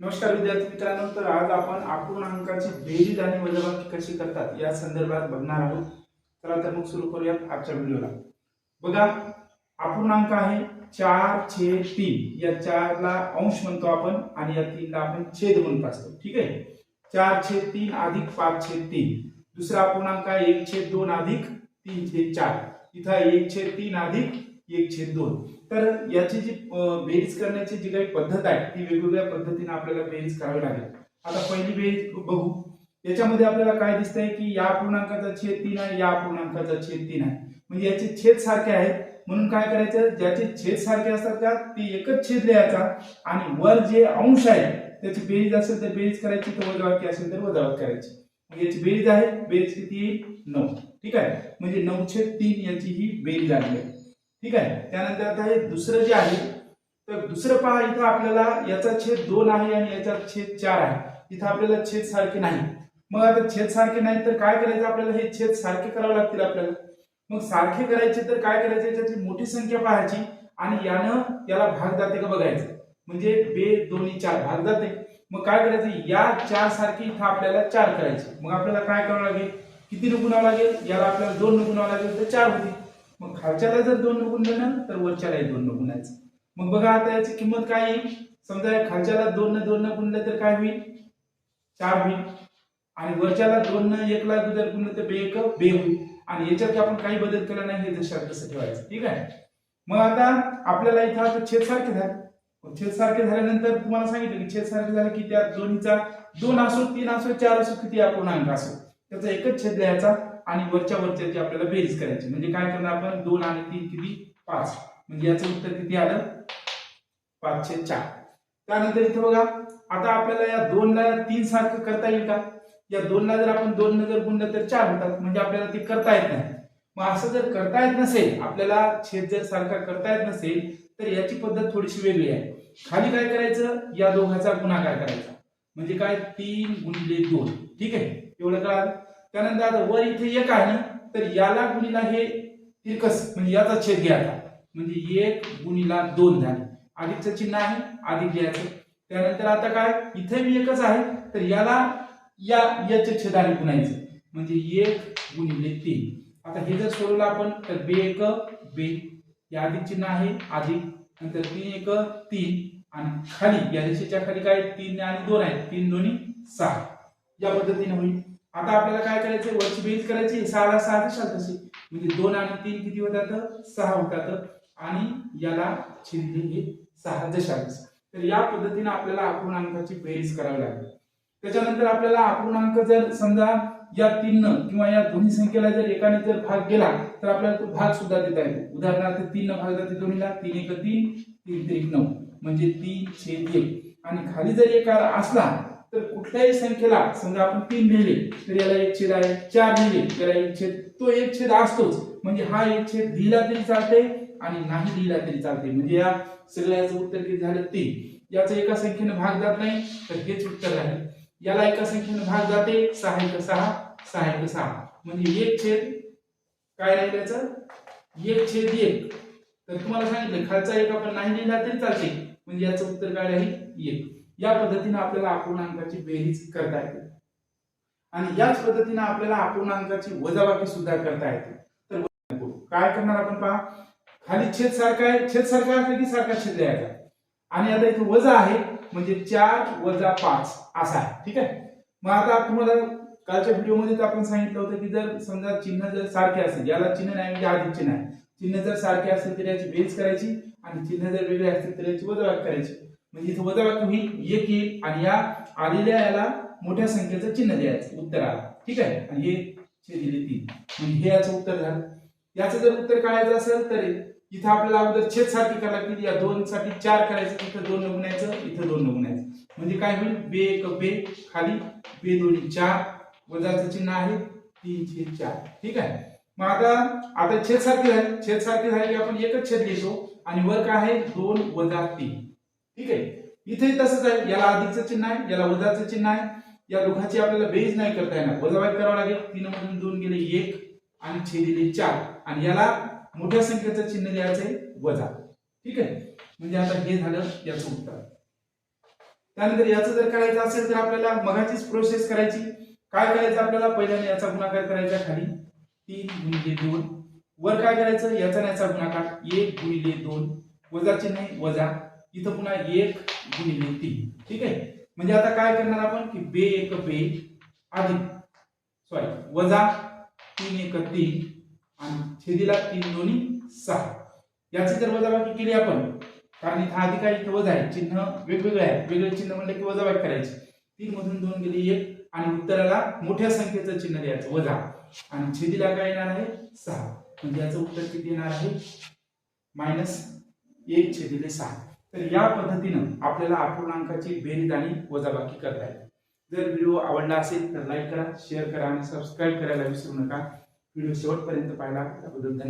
नमस्कार विद्यार्थी मित्रांनो तर आज आपण अपूर्णांकाची बेरीज आणि वजाबाकी कशी करतात या संदर्भात बघणार आहोत. चला तर मग सुरू करूयात आजच्या व्हिडिओला. बघा अपूर्णांक आहे चार छे तीन. या चारला अंश म्हणतो आपण आणि या तीनला आपण छेद म्हणत असतो. ठीक आहे? चार छे तीन अधिक पाच छेद तीन. दुसरा अपूर्णांक आहे एक छेद दोन अधिक तीन छेद चार. इथं एक छेद तीन अधिक एक छेद दोन. तर याची जी बेरीज करण्याची जी काही पद्धत आहे ती वेगवेगळ्या पद्धतीने आपल्याला बेरीज करावी लागेल. आता पहिली बेरीज बघू. याच्यामध्ये आपल्याला काय दिसतंय की या पूर्णांकाचा छेद तीन आहे या पूर्णांकाचा छेद तीन आहे. म्हणजे याचे छेद सारखे आहेत. म्हणून काय करायचं? ज्याचे छेद सारखे असतात का ते एकच छेद लिहायचा. आणि वर जे अंश आहे त्याची बेरीज असेल तर बेरीज करायची तर वजावाकी असेल तर वजाबाकी करायची. मग याची बेरीज आहे बेरीज किती? येईल नऊ. ठीक आहे? म्हणजे नऊ छेद तीन याची ही बेरीज आली आहे. ठीक आहे? त्यानंतर आता हे दुसरं जे आहे तर दुसरं पहा इथं आपल्याला याचा छेद दोन आहे आणि याचा छेद चार आहे. इथं आपल्याला छेद सारखे नाही. मग आता छेद सारखे नाही तर काय करायचं? आपल्याला हे छेद सारखे करावे लागतील आपल्याला. मग सारखे करायचे तर काय करायचं? याच्यातली मोठी संख्या पाहायची आणि यानं त्याला भाग जाते का बघायचं? म्हणजे बे दोन्ही चार भाग जाते मग काय करायचं? या चार सारखे इथं आपल्याला चार करायचे. मग आपल्याला काय करावं लागेल? किती गुणावं लागेल? याला आपल्याला दोन गुणावं लागेल तर चार होतील. मग खालच्याला जर दोन गुण दिलं तर वरच्यालाही दोन न गुणायचं मग बघा आता याची किंमत काय येईल? समजा या खालच्याला दोन न दोन न गुणलं तर काय होईल? चार होईल. आणि वरच्याला दोन न एकला जर गुणलं तर बे एक बे होईल. आणि याच्यात आपण काही बदल केला नाही हे जशा तसं ठेवायचं? ठीक आहे? मग आता आपल्याला इथं आता छेद सारखे झाले. छेद सारखे झाल्यानंतर तुम्हाला सांगितलं की छेद सारखे झाले की त्या दोन्हीचा दोन असो तीन असो चार असो किती अपूर्णांक असो. त्याचा एकच छेद लिहायचा आणि वरच्या वरच्या आपल्याला बेरीज करायची. म्हणजे काय करणार आपण? दोन आणि तीन किती? पाच. म्हणजे याचं उत्तर किती आलं? पाचशे चार. त्यानंतर इथे बघा आता आपल्याला या दोनला तीन सारखं करता येईल का? या दोनला जर आपण दोन जर गुणलं तर चार होतात. म्हणजे आपल्याला ते करता येत नाही. मग असं जर करता येत नसेल आपल्याला छेद जर सारखा करता येत नसेल तर याची पद्धत थोडीशी वेगळी आहे. खाली काय करायचं? या दोघांचा गुणाकार करायचा. म्हणजे काय? तीन गुणले दोन. ठीक आहे? एवढं कळालं? त्यानंतर आता वर इथे एक आहे ना तर याला गुणिला हे तिरकस म्हणजे याचा छेद घ्यायचा म्हणजे एक गुणिला दोन झाले. अधिकचं चिन्ह आहे अधिक घ्यायचं त्यानंतर आता काय? इथे बी एकच आहे तर याला या याच्या छेदाने गुणायचं. म्हणजे एक गुणिले तीन. आता हे जर सोडवलं आपण तर बे एक बे. या अधिक चिन्ह आहे अधिक नंतर तीन एक तीन. आणि खाली या रेषेच्या खाली काय? तीन आणि दोन आहेत तीन दोन्ही सहा. या पद्धतीने होईल. आता आपल्याला काय करायचं वरची बेरीज करायची सहाला सहा दिशाल तशी म्हणजे दोन आणि तीन किती होतात? सहा होतात. आणि याला छिंदी हे सहा दशांश तर या पद्धतीने आपल्याला अपूर्णांकाची बेरीज करावी लागेल. त्याच्यानंतर आपल्याला अपूर्णांक जर समजा या तीन किंवा या दोन्ही संख्येला जर एकाने जर भाग गेला तर आपल्याला तो भाग सुद्धा देता येतो. उदाहरणार्थ तीन भाग जाते दोन्हीला. तीन एक तीन तीन एक नऊ. म्हणजे तीन छेद एक. आणि खाली जर एक असला तर कुठल्याही संख्येला समजा आपण तीन लिहिले तर याला एक छेद आहे चार लिहिले त्याला एक छेद तो एक छेद असतोच. म्हणजे हा एक छेद लिहिला तरी चालते आणि नाही लिहिला तरी चालते. म्हणजे या सगळ्याचं उत्तर किती झालं? तीन. याचं एका संख्येने भाग जात नाही तर हेच उत्तर आहे. याला एका संख्येने भाग जाते सहा एक सहा सहा एक सहा. म्हणजे एक छेद काय राहील याचं? एक छेद एक. तर तुम्हाला सांगितलं खालचा एक आपण नाही लिहिला तरी चालते. म्हणजे याचं उत्तर काय राहील? एक. या पद्धतीने आपल्याला अपूर्णांकाची बेरीज करता येते. आणि याच पद्धतीने आपल्याला अपूर्णांकाची वजाबाकी सुद्धा करता येते. तर काय करणार आपण पहा? खाली छेद सारखा आहे. छेद सारखा असला की सारखा छेद द्यायचा आणि आता इथे वजा आहे म्हणजे चार वजा पाच असा आहे. ठीक आहे? मग आता तुम्हाला कालच्या व्हिडिओमध्ये आपण सांगितलं होतं की जर समजा चिन्ह जर सारखे असेल याला चिन्ह नाही म्हणजे आधी चिन्ह आहे. चिन्ह जर सारखे असेल तर याची बेरीज करायची आणि चिन्ह जर वेगळे असतील तर याची वजाबाकी करायची. म्हणजे इथे वजाबाकी तुम्ही एक येईल आणि या आलेल्या याला मोठ्या संख्येचं चिन्ह द्यायचं उत्तराला ठीक आहे? आणि हे छेदिले तीन. म्हणजे हे याचं उत्तर झालं. याचं जर उत्तर काढायचं असेल तर इथं आपल्याला अगोदर छेदसाठी करायला लागतील. या दोन साठी चार करायचं इथं दोन न गुणायचं इथं दोन न गुणायचं म्हणजे काय होईल? बे एक बे खाली बे दोन्ही चार. वजाचं चिन्ह आहे तीन छेद चार. ठीक आहे? मग आता आता छेद सारखी झाली. छेद सारखी झाली की आपण एकच छेद घेतो आणि वर काय आहे? दोन वजा तीन. ठीक आहे? इथे तसंच आहे. याला अधिकचं चिन्ह आहे याला वजाचं चिन्ह आहे. या दोघांची आपल्याला बेरीज नाही करता येणार. वजाबाई करावं लागेल. तीन मधून दोन गेले एक आणि छेदिले चार. आणि याला मोठ्या संख्येचं चिन्ह द्यायचं आहे वजा. ठीक आहे? म्हणजे आता हे झालं याचं उत्तर. त्यानंतर याचं जर करायचं असेल तर आपल्याला मगाचीच प्रोसेस करायची. काय करायचं आपल्याला? पहिल्याने याचा गुणाकार करायचा खाली. तीन गुणिले दोन. वर काय करायचं? याचा याचा गुणाकार. एक गुणिले दोन. वजा चिन्ह आहे वजा. इथं पुन्हा एक गुणिले तीन ठीक आहे? म्हणजे आता काय करणार आपण? की बे एक बे अधिक सॉरी वजा तीन एक तीन आणि छेदीला तीन दोन्ही सहा. याची जर वजाबाकी केली आपण. कारण इथं अधिक आहे इथं वजा आहे? चिन्ह वेगवेगळे आहे वेगळे चिन्ह म्हणलं की वजाबाकी करायची. तीन मधून दोन गेली एक आणि उत्तराला मोठ्या संख्येचं चिन्ह द्यायचं वजा. आणि छेदीला काय येणार आहे? सहा. म्हणजे याचं उत्तर किती येणार आहे? मायनस एक छेदिले सहा. तर या पद्धतीनं आपल्याला अपूर्णांकाची बेरीज आणि वजाबाकी करता येईल. जर व्हिडिओ आवडला असेल तर लाईक करा शेअर करा आणि सबस्क्राईब करायला विसरू नका. व्हिडिओ शेवटपर्यंत पाहिला त्याबद्दल धन्यवाद.